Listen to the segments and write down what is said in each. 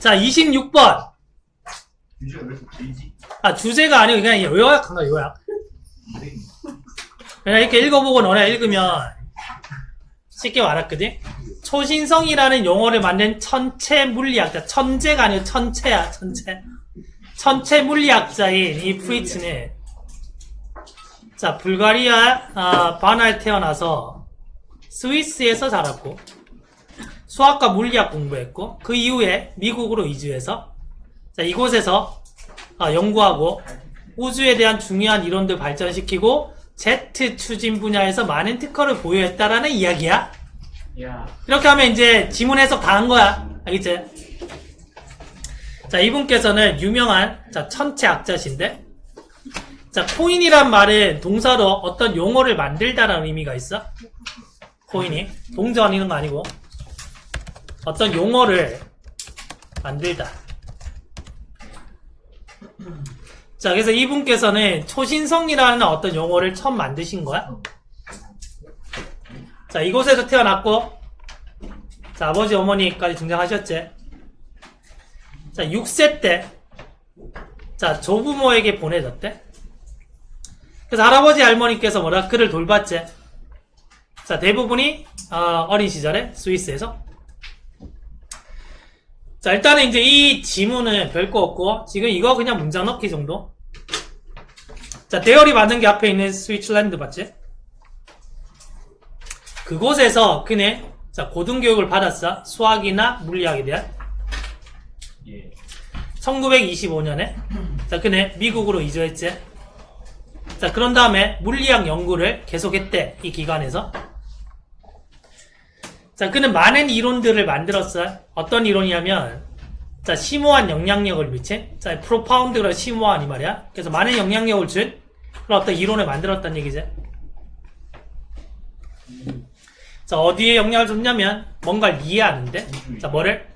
자, 26번. 유지가 왜 이렇게 길지? 아, 주제가 아니고 그냥 요약한 거야, 요약. 그냥 이렇게 읽어보고 너네 읽으면 쉽게 알았거든? 초신성이라는 용어를 만든 천체 물리학자, 천재가 아니고 천체야, 천체. 천체 물리학자인 이 프리츠는 자, 불가리아 아, 바나에 태어나서 스위스에서 자랐고 수학과 물리학 공부했고 그 이후에 미국으로 이주해서 자, 이곳에서 아, 연구하고 우주에 대한 중요한 이론들 발전시키고 제트 추진 분야에서 많은 특허를 보유했다라는 이야기야. 야. 이렇게 하면 이제 지문 해석 다 한 거야. 알겠지? 자, 이분께서는 유명한 자, 천체학자신데 자, 코인이란 말은 동사로 어떤 용어를 만들다라는 의미가 있어. 코인이 동사 아니는 거 아니고 어떤 용어를 만들다. 자, 그래서 이분께서는 초신성이라는 어떤 용어를 처음 만드신 거야. 자, 이곳에서 태어났고, 자, 아버지, 어머니까지 등장하셨지. 자, 6세 때, 자, 조부모에게 보내졌대. 그래서 할아버지, 할머니께서 뭐라, 그를 돌봤지. 자, 대부분이, 어, 어린 시절에 스위스에서. 자, 일단은 이제 이 지문은 별거 없고, 지금 이거 그냥 문장 넣기 정도. 자, 대열이 맞는 게 앞에 있는 스위츠랜드 맞지? 그곳에서 그는 자, 고등교육을 받았어. 수학이나 물리학에 대한. 예. 1925년에 자, 그는 미국으로 이주했지. 자, 그런 다음에 물리학 연구를 계속했대. 이 기간에서. 자, 그는 많은 이론들을 만들었어. 어떤 이론이냐면 자, 심오한 영향력을 미친 자, 프로파운드가 심오한 이 말이야. 그래서 많은 영향력을 준 그런 어떤 이론을 만들었다는 얘기지. 자, 어디에 영향을 줬냐면 뭔가를 이해하는데 자, 뭐를?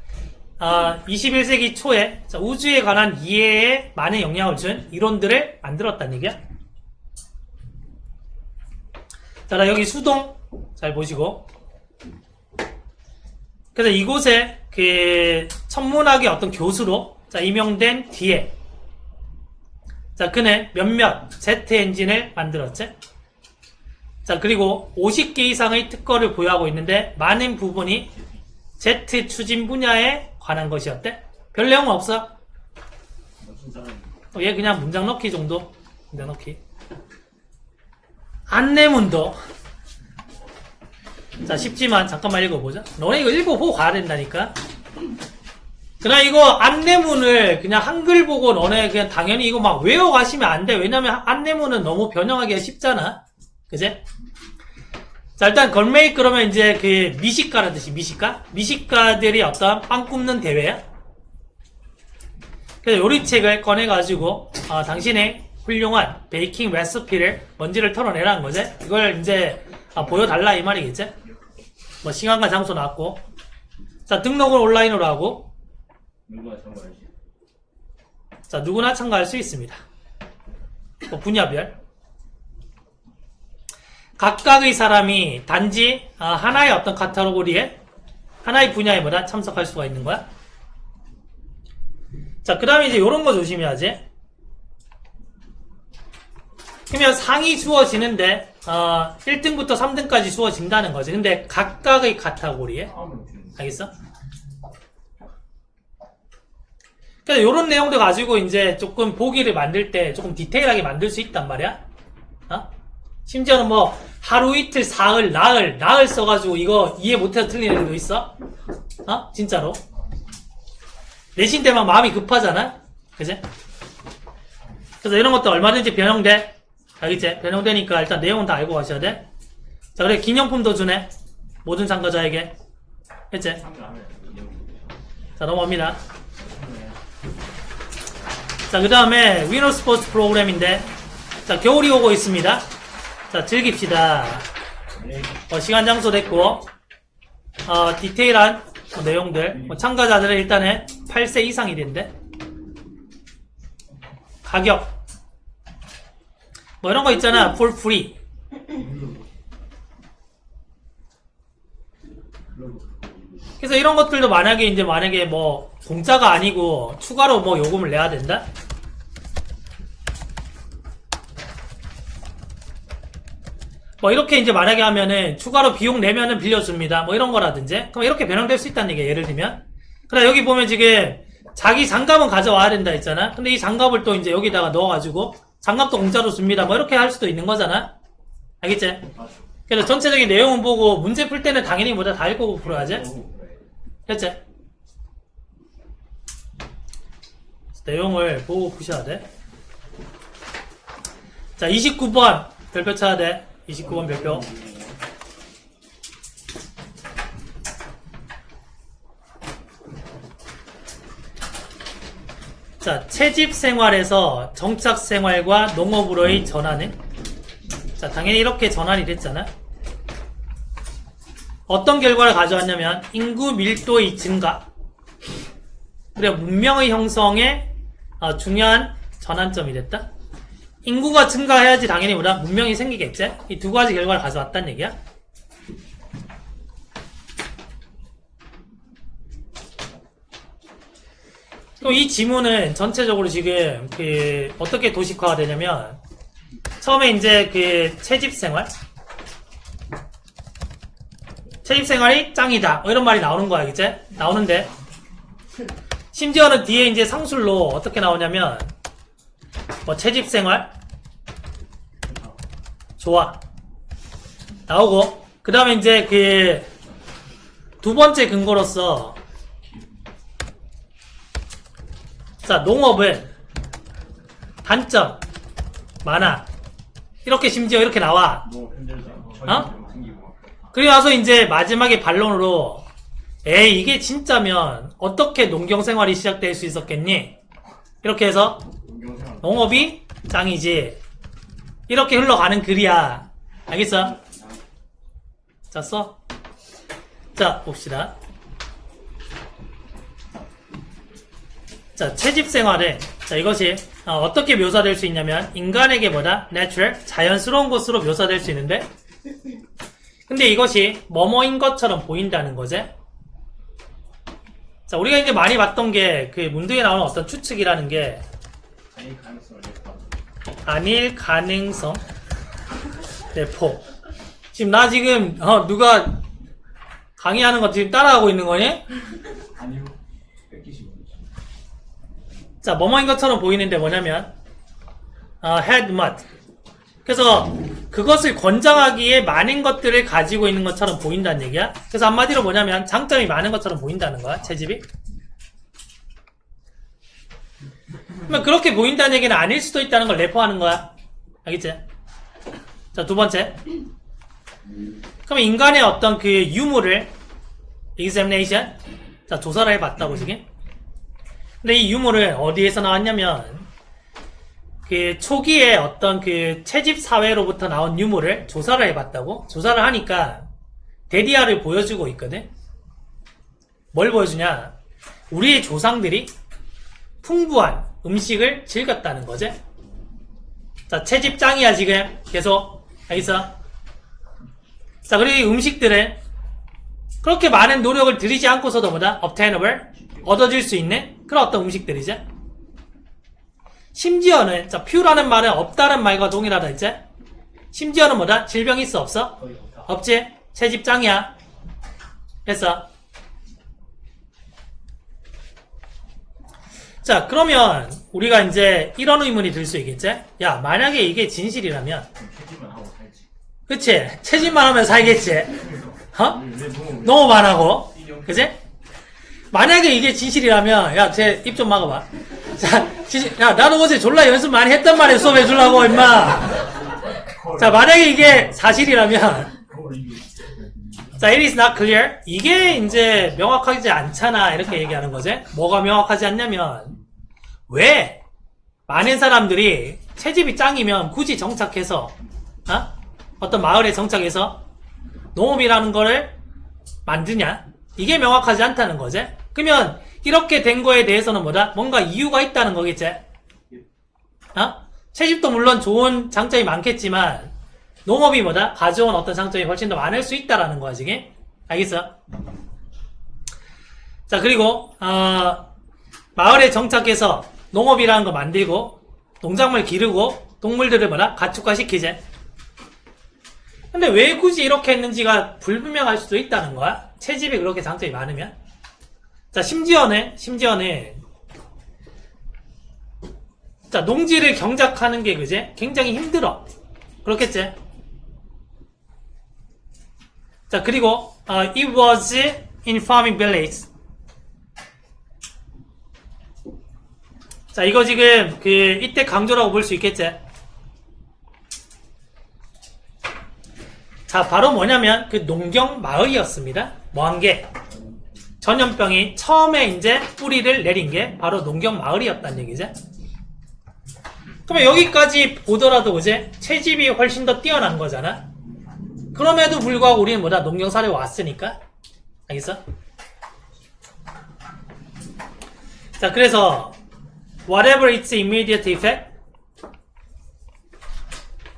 아, 21세기 초에 자, 우주에 관한 이해에 많은 영향을 준 이론들을 만들었다는 얘기야. 자, 나 여기 수동 잘 보시고. 그래서 이곳에 그 천문학의 어떤 교수로 자, 임명된 뒤에 자, 그는 몇몇 제트 엔진을 만들었지. 자, 그리고 50개 이상의 특허를 보유하고 있는데 많은 부분이 제트 추진 분야에 관한 것이었대. 별 내용은 없어. 어, 얘 그냥 문장 넣기 정도. 문장 넣기. 안내문도. 자, 쉽지만 잠깐만 읽어보자. 너네 이거 읽어보고 가야 된다니까. 그냥 이거 안내문을 그냥 한글 보고 너네 그냥 당연히 이거 막 외워가시면 안 돼. 왜냐면 안내문은 너무 변형하기가 쉽잖아. 그제? 자, 일단 걸메이 그러면 이제 그 미식가라는 뜻이 미식가? 미식가들이 어떤 빵 굽는 대회야? 그래서 요리책을 꺼내가지고 어, 당신의 훌륭한 베이킹 레시피를 먼지를 털어내라는 거지. 이걸 이제 아, 보여달라 이 말이겠지. 뭐 시간과 장소 나왔고, 자 등록을 온라인으로 하고, 누구나 참가하지. 자 누구나 참가할 수 있습니다. 뭐 분야별. 각각의 사람이 단지 아, 하나의 어떤 카테고리에 하나의 분야에 뭐다 참석할 수가 있는 거야. 자, 그 다음에 이제 요런 거 조심해야지. 그러면 상이 주어지는데, 어, 1등부터 3등까지 주어진다는 거지. 근데 각각의 카테고리에. 주는 거. 알겠어? 그래서 요런 내용들 가지고 이제 조금 보기를 만들 때 조금 디테일하게 만들 수 있단 말이야. 어? 심지어는 뭐 하루 이틀 사흘 나흘 나흘 써가지고 이거 이해 못해서 틀리는 애들도 있어. 어? 진짜로. 내신 때만 마음이 급하잖아. 그지? 그래서 이런 것도 얼마든지 변형돼. 알겠지? 변형되니까 일단 내용은 다 알고 가셔야 돼. 자, 그래 기념품도 주네. 모든 참가자에게. 했지? 자, 넘어갑니다. 자, 그 다음에 위너 스포츠 프로그램인데, 자, 겨울이 오고 있습니다. 자, 즐깁시다. 네. 어, 시간 장소 됐고, 어, 디테일한 어, 내용들. 뭐 참가자들은 일단은 8세 이상이 된대. 가격. 뭐 이런 거 있잖아. for free. 그래서 이런 것들도 만약에 이제 만약에 뭐 공짜가 아니고 추가로 뭐 요금을 내야 된다? 뭐 이렇게 이제 만약에 하면은 추가로 비용 내면은 빌려줍니다. 뭐 이런 거라든지. 그럼 이렇게 변형될 수 있다는 얘기야. 예를 들면. 그래 여기 보면 지금 자기 장갑은 가져와야 된다 했잖아. 근데 이 장갑을 또 이제 여기다가 넣어가지고 장갑도 공짜로 줍니다. 뭐 이렇게 할 수도 있는 거잖아. 알겠지? 그래서 전체적인 내용은 보고 문제 풀 때는 당연히 뭐다 다 읽고 풀어야지. 됐지? 내용을 보고 푸셔야 돼. 자, 29번 별표 쳐야 돼. 29번 별표. 자, 채집 생활에서 정착 생활과 농업으로의 전환은? 자, 당연히 이렇게 전환이 됐잖아. 어떤 결과를 가져왔냐면 인구 밀도의 증가 그리고 문명의 형성에 어, 중요한 전환점이 됐다. 인구가 증가해야지 당연히 뭐다 문명이 생기겠지. 이 두 가지 결과를 가져왔다는 얘기야. 그럼 이 지문은 전체적으로 지금 그 어떻게 도식화가 되냐면 처음에 이제 그 채집 생활 채집 생활이 짱이다. 뭐 이런 말이 나오는 거야, 이제. 나오는데. 심지어는 뒤에 이제 상술로 어떻게 나오냐면, 뭐, 채집 생활. 좋아. 나오고. 그 다음에 이제 그, 두 번째 근거로서, 자, 농업은 단점, 많아. 이렇게 심지어 이렇게 나와. 힘들다. 어? 그리고 나서 이제 마지막에 반론으로 에이 이게 진짜면 어떻게 농경 생활이 시작될 수 있었겠니? 이렇게 해서. 농업이 짱이지 이렇게 흘러가는 글이야 알겠어? 자 써. 자 봅시다 자 채집 생활은 자 이것이 어, 떻게 묘사될 수 있냐면 인간에게 뭐다? natural 자연스러운 것으로 묘사될 수 있는데 근데 이것이 뭐뭐인 것처럼 보인다는 거지. 자, 우리가 이제 많이 봤던 게 그 문득에 나오는 어떤 추측이라는 게. 아닐 가능성 대포. 지금 나 지금 어 누가 강의하는 거 지금 따라하고 있는 거니? 아니요. 뺏기시고. 자, 뭐뭐인 것처럼 보이는데 뭐냐면 어, had mud. 그래서 그것을 권장하기에 많은 것들을 가지고 있는 것처럼 보인다는 얘기야. 그래서 한마디로 뭐냐면 장점이 많은 것처럼 보인다는 거야. 채집이. 그러면 그렇게 보인다는 얘기는 아닐 수도 있다는 걸 내포하는 거야. 알겠지? 자, 두 번째. 그럼 인간의 어떤 그 유무를 examination 자, 조사를 해봤다고 지금. 근데 이 유무를 어디에서 나왔냐면 그 초기에 어떤 그 채집 사회로부터 나온 유물을 조사를 해봤다고 조사를 하니까 데디아를 보여주고 있거든. 뭘 보여주냐? 우리의 조상들이 풍부한 음식을 즐겼다는 거지. 자, 채집 짱이야 지금 계속 알겠어? 자, 그리고 이 음식들은 그렇게 많은 노력을 들이지 않고서도 뭐다? obtainable 얻어질 수 있는 그런 어떤 음식들이죠. 심지어는 자 퓨라는 말은 없다는 말과 동일하다 이제? 심지어는 뭐다? 질병 있어 없어. 없지? 채집장이야. 됐어. 자 그러면 우리가 이제 이런 의문이 들 수 있겠지? 야 만약에 이게 진실이라면. 그치? 채집만 하면 살겠지? 어? 내 농업. 너무 많하고. 그지 만약에 이게 진실이라면 야 제 입 좀 막아봐. 자 진실 야 나도 어제 졸라 연습 많이 했단 말이야 수업 해주려고 임마. 자 만약에 이게 사실이라면. 자 it is not clear. 이게 이제 명확하지 않잖아 이렇게 얘기하는 거지. 뭐가 명확하지 않냐면 왜 많은 사람들이 채집이 짱이면 굳이 정착해서 어? 어떤 마을에 정착해서 농업이라는 거를 만드냐? 이게 명확하지 않다는 거지 그러면 이렇게 된 거에 대해서는 뭐다 뭔가 이유가 있다는 거겠지 어? 채집도 물론 좋은 장점이 많겠지만 농업이 뭐다? 가져온 어떤 장점이 훨씬 더 많을 수 있다라는 거야, 지금. 알겠어? 자, 그리고, 어, 마을에 정착해서 농업이라는 거 만들고 농작물 기르고 동물들을 뭐라 가축화시키지. 근데 왜 굳이 이렇게 했는지가 불분명할 수도 있다는 거야. 채집이 그렇게 장점이 많으면. 자, 심지어는, 심지어는, 자, 농지를 경작하는 게 그제 굉장히 힘들어. 그렇겠지? 자, 그리고, 어, it was in farming village. 자, 이거 지금, 그, 이때 강조라고 볼 수 있겠지? 자, 바로 뭐냐면, 그 농경 마을이었습니다. 뭐한 게? 전염병이 처음에 이제 뿌리를 내린 게 바로 농경 마을이었다는 얘기죠. 그러면 여기까지 보더라도 이제 채집이 훨씬 더 뛰어난 거잖아. 그럼에도 불구하고 우리는 뭐다 농경사를 왔으니까 알겠어? 자 그래서 whatever its immediate effect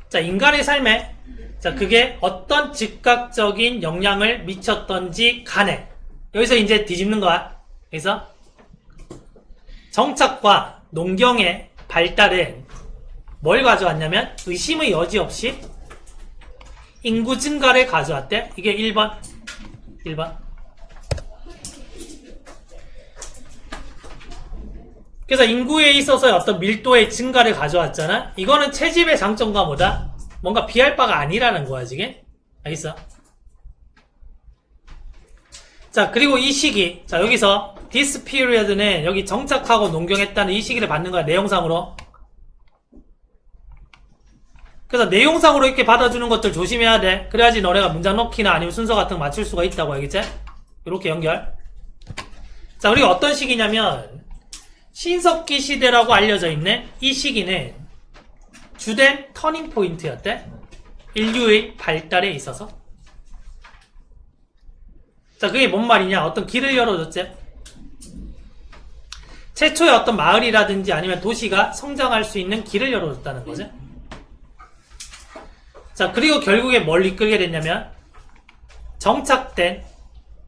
자 인간의 삶에 자 그게 어떤 즉각적인 영향을 미쳤던지 간에 여기서 이제 뒤집는 거야 그래서 정착과 농경의 발달은 뭘 가져왔냐면 의심의 여지 없이 인구 증가를 가져왔대. 이게 1번. 1번. 그래서 인구에 있어서 어떤 밀도의 증가를 가져왔잖아. 이거는 채집의 장점과 뭐다? 뭔가 비할 바가 아니라는 거야, 지금. 알겠어? 자, 그리고 이 시기. 자, 여기서 this period는 여기 정착하고 농경했다는 이 시기를 받는 거야, 내용상으로. 그래서 내용상으로 이렇게 받아주는 것들 조심해야 돼. 그래야지 너네가 문장 넣기나 아니면 순서 같은 거 맞출 수가 있다고 알겠지? 이렇게 연결. 자, 그리고 어떤 시기냐면 신석기 시대라고 알려져 있는 이 시기는 주된 터닝 포인트였대. 인류의 발달에 있어서. 자, 그게 뭔 말이냐? 어떤 길을 열어줬지? 최초의 어떤 마을이라든지 아니면 도시가 성장할 수 있는 길을 열어줬다는 거죠. 자, 그리고 결국에 뭘 이끌게 됐냐면, 정착된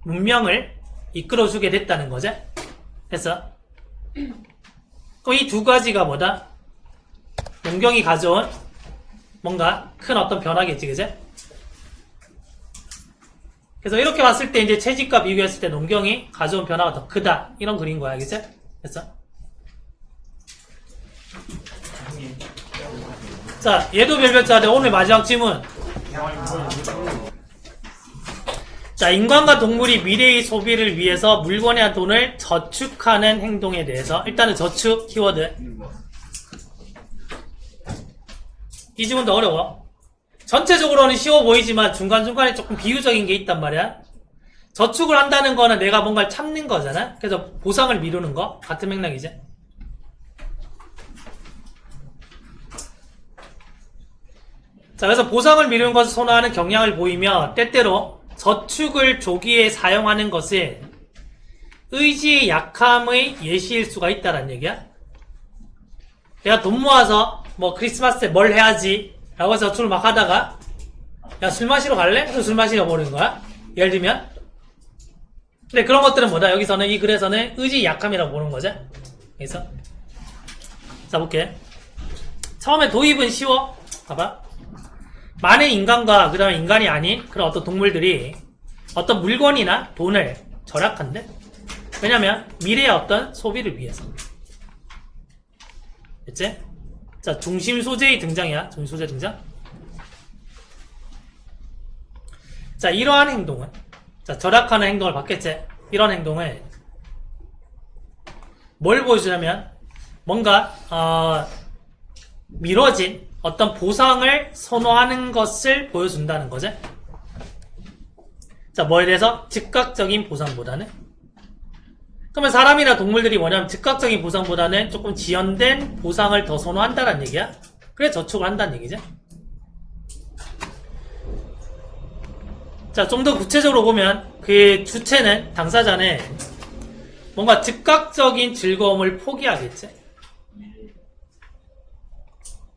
문명을 이끌어주게 됐다는 거죠. 그래서, 이 두 가지가 뭐다? 농경이 가져온 뭔가 큰 어떤 변화겠지, 그제? 그래서 이렇게 봤을 때 이제 채집과 비교했을 때 농경이 가져온 변화가 더 크다. 이런 그린 거야? 그래서, 형님 자, 얘도 별별자인데 오늘 마지막 질문. 자, 인간과 동물이 미래의 소비를 위해서 물건이나 돈을 저축하는 행동에 대해서 일단은 저축 키워드. 이 질문도 어려워. 전체적으로는 쉬워 보이지만 중간중간에 조금 비유적인 게 있단 말이야. 저축을 한다는 거는 내가 뭔가를 참는 거잖아. 그래서 보상을 미루는 거 같은 맥락이지. 자, 그래서 보상을 미루는 것을 선호하는 경향을 보이며 때때로 저축을 조기에 사용하는 것은 의지의 약함의 예시일 수가 있다는 얘기야. 내가 돈 모아서 뭐 크리스마스에 뭘 해야지 라고 해서 저축을 막 하다가 야 술 마시러 갈래? 그래서 술 마시러 버리는 거야. 예를 들면 근데 그런 것들은 뭐다? 여기서는 이 글에서는 의지 약함이라고 보는 거죠. 그래서 자 볼게. 처음에 도입은 쉬워. 봐봐. 많은 인간과 그 다음에 인간이 아닌 그런 어떤 동물들이 어떤 물건이나 돈을 절약한대. 왜냐면 미래의 어떤 소비를 위해서. 됐지? 자, 중심 소재의 등장이야. 중심 소재 등장. 자, 이러한 행동은 자, 절약하는 행동을 받겠지? 이런 행동을 뭘 보여주냐면 뭔가 어, 미뤄진 어떤 보상을 선호하는 것을 보여준다는 거죠. 자, 뭐에 대해서? 즉각적인 보상보다는? 그러면 사람이나 동물들이 뭐냐면 즉각적인 보상보다는 조금 지연된 보상을 더 선호한다는 얘기야. 그래 저축을 한다는 얘기죠. 자, 좀 더 구체적으로 보면 그 주체는 당사자는 뭔가 즉각적인 즐거움을 포기하겠지.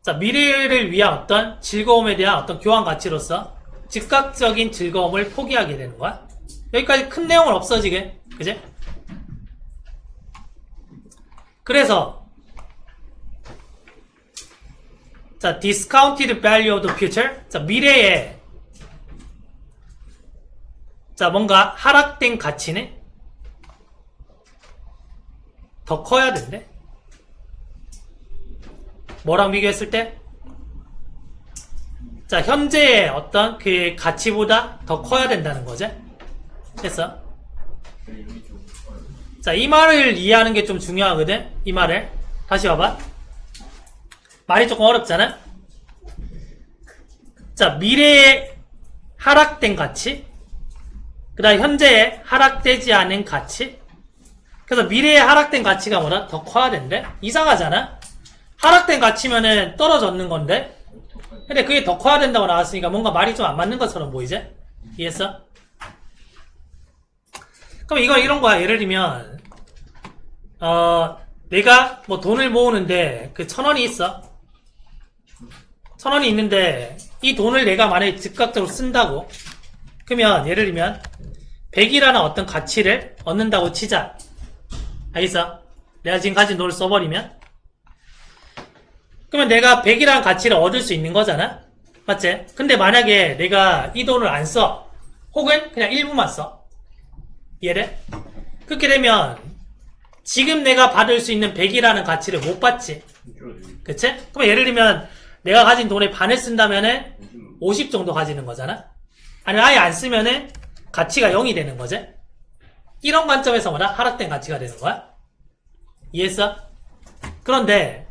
자, 미래를 위한 어떤 즐거움에 대한 어떤 교환 가치로서 즉각적인 즐거움을 포기하게 되는 거야. 여기까지 큰 내용은 없어지게. 그제? 그래서 자, discounted value of the future. 자, 미래에 자, 뭔가 하락된 가치는 더 커야 된대. 뭐랑 비교했을 때? 자, 현재의 어떤 그 가치보다 더 커야 된다는 거지. 됐어? 자, 이 말을 이해하는 게 좀 중요하거든? 이 말을. 다시 봐봐. 말이 조금 어렵잖아? 자, 미래에 하락된 가치. 그 다음 현재에 하락되지 않은 가치. 그래서 미래에 하락된 가치가 뭐다? 더 커야 된대? 이상하잖아? 하락된 가치면은 떨어졌는 건데? 근데 그게 더 커야 된다고 나왔으니까 뭔가 말이 좀 안 맞는 것처럼 보이지? 이해했어? 그럼 이거 이런 거야. 예를 들면, 어, 내가 뭐 돈을 모으는데 그 천 원이 있어. 천 원이 있는데 이 돈을 내가 만약에 즉각적으로 쓴다고. 그러면 예를 들면 100이라는 어떤 가치를 얻는다고 치자. 알겠어? 내가 지금 가진 돈을 써버리면. 그러면 내가 100이라는 가치를 얻을 수 있는 거잖아? 맞지? 근데 만약에 내가 이 돈을 안 써. 혹은 그냥 일부만 써. 이해돼? 그렇게 되면 지금 내가 받을 수 있는 100이라는 가치를 못 받지. 그치? 그럼 예를 들면 내가 가진 돈의 반을 쓴다면은 50 정도 가지는 거잖아? 아니면 아예 안 쓰면은 가치가 0이 되는 거지? 이런 관점에서 뭐다? 하락된 가치가 되는 거야? 이해했어? 그런데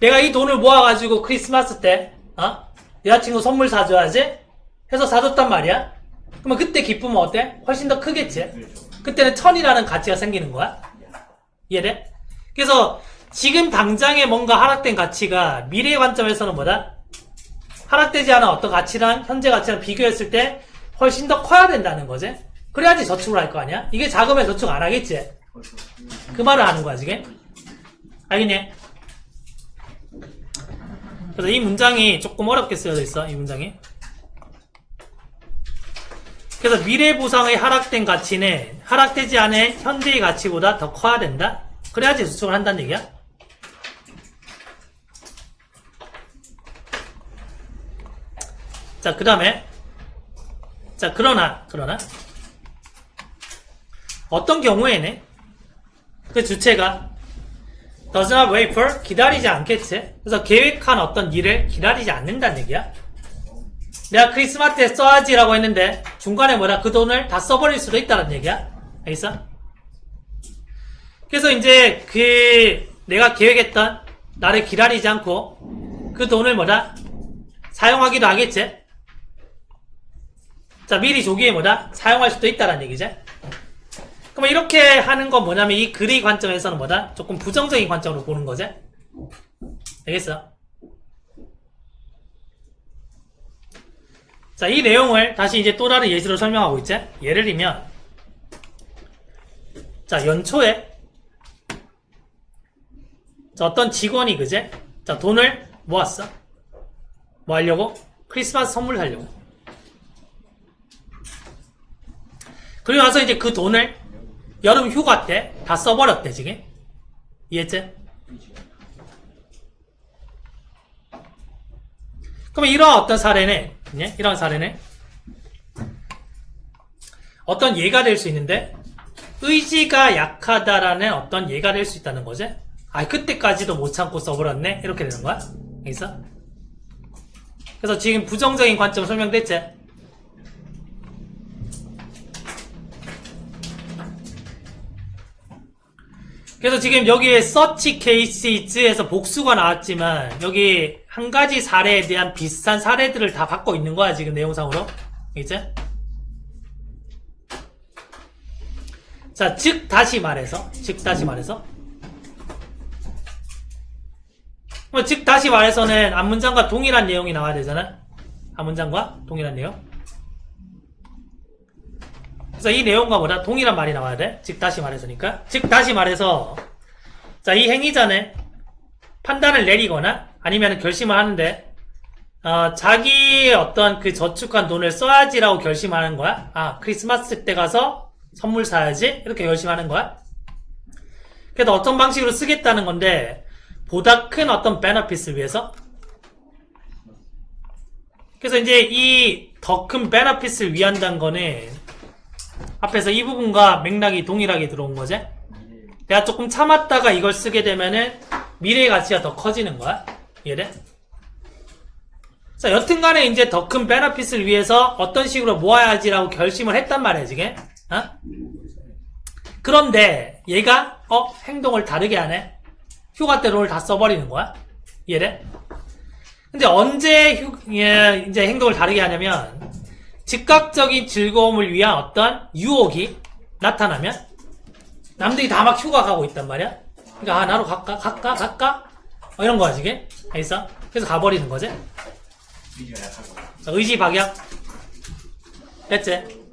내가 이 돈을 모아가지고 크리스마스 때, 어? 여자친구 선물 사줘야지? 해서 사줬단 말이야? 그러면 그때 기쁨은 어때? 훨씬 더 크겠지? 그때는 천이라는 가치가 생기는 거야? 이해돼? 그래서 지금 당장에 뭔가 하락된 가치가 미래의 관점에서는 뭐다? 하락되지 않은 어떤 가치랑 현재 가치랑 비교했을 때 훨씬 더 커야 된다는 거지? 그래야지 저축을 할 거 아니야? 이게 작으면 저축 안 하겠지? 그 말을 하는 거야, 지금? 알겠니? 그래서 이 문장이 조금 어렵게 쓰여져 있어, 이 문장이. 그래서 미래 보상의 하락된 가치는 하락되지 않은 현재의 가치보다 더 커야 된다? 그래야지 저축을 한다는 얘기야? 자, 그 다음에. 자, 그러나, 그러나. 어떤 경우에는 그 주체가 does not wait for 기다리지 않겠지. 그래서 계획한 어떤 일을 기다리지 않는다는 얘기야. 내가 크리스마스 때 써야지라고 했는데 중간에 뭐라 그 돈을 다 써버릴 수도 있다는 얘기야. 알겠어? 그래서 이제 그 내가 계획했던 나를 기다리지 않고 그 돈을 뭐다 사용하기도 하겠지. 자 미리 조기에 뭐다 사용할 수도 있다는 얘기지. 그럼 이렇게 하는 건 뭐냐면 이 글의 관점에서는 뭐다? 조금 부정적인 관점으로 보는 거지? 알겠어? 자, 이 내용을 다시 이제 또 다른 예시로 설명하고 있지? 예를 들면, 자, 연초에, 자, 어떤 직원이 그제? 자, 돈을 모았어. 뭐 하려고? 크리스마스 선물 사려고. 그리고 나서 이제 그 돈을 여름 휴가 때 다 써버렸대, 지금. 이해했지? 그러면 이런 어떤 사례는, 예? 이런 사례는 어떤 예가 될 수 있는데, 의지가 약하다라는 어떤 예가 될 수 있다는 거지? 아, 그때까지도 못 참고 써버렸네? 이렇게 되는 거야? 알겠어? 그래서 지금 부정적인 관점 설명됐지? 그래서 지금 여기에 서치 케이스에서 복수가 나왔지만 여기 한 가지 사례에 대한 비슷한 사례들을 다 받고 있는 거야 지금 내용상으로 이제 자 즉 다시 말해서 즉 다시 말해서 뭐, 즉 다시 말해서는 앞문장과 동일한 내용이 나와야 되잖아 앞문장과 동일한 내용 그래서 이 내용과 뭐다? 동일한 말이 나와야 돼. 즉, 다시 말해서니까. 즉, 다시 말해서, 자, 이 행위자는 판단을 내리거나 아니면 결심을 하는데, 어, 자기의 어떤 그 저축한 돈을 써야지라고 결심하는 거야. 아, 크리스마스 때 가서 선물 사야지? 이렇게 결심하는 거야. 그래서 어떤 방식으로 쓰겠다는 건데 보다 큰 어떤 베너핏을 위해서 그래서 이제 이 더 큰 베너핏을 위한다는 거는 앞에서 이 부분과 맥락이 동일하게 들어온 거지 내가 조금 참았다가 이걸 쓰게 되면은 미래의 가치가 더 커지는 거야 이해돼? 자 여튼간에 이제 더 큰 베너핏을 위해서 어떤 식으로 모아야지라고 결심을 했단 말이야 지금. 어? 그런데 얘가 어 행동을 다르게 하네. 휴가 때 롤 다 써버리는 거야? 이해돼? 근데 언제 휴, 예, 이제 행동을 다르게 하냐면 즉각적인 즐거움을 위한 어떤 유혹이 나타나면 남들이 다 막 휴가 가고 있단 말이야. 그러니까 아 나로 갈까? 갈까? 갈까 어, 이런 거야 지금 알겠어? 그래서 가버리는 거지 자, 의지 박약 됐지?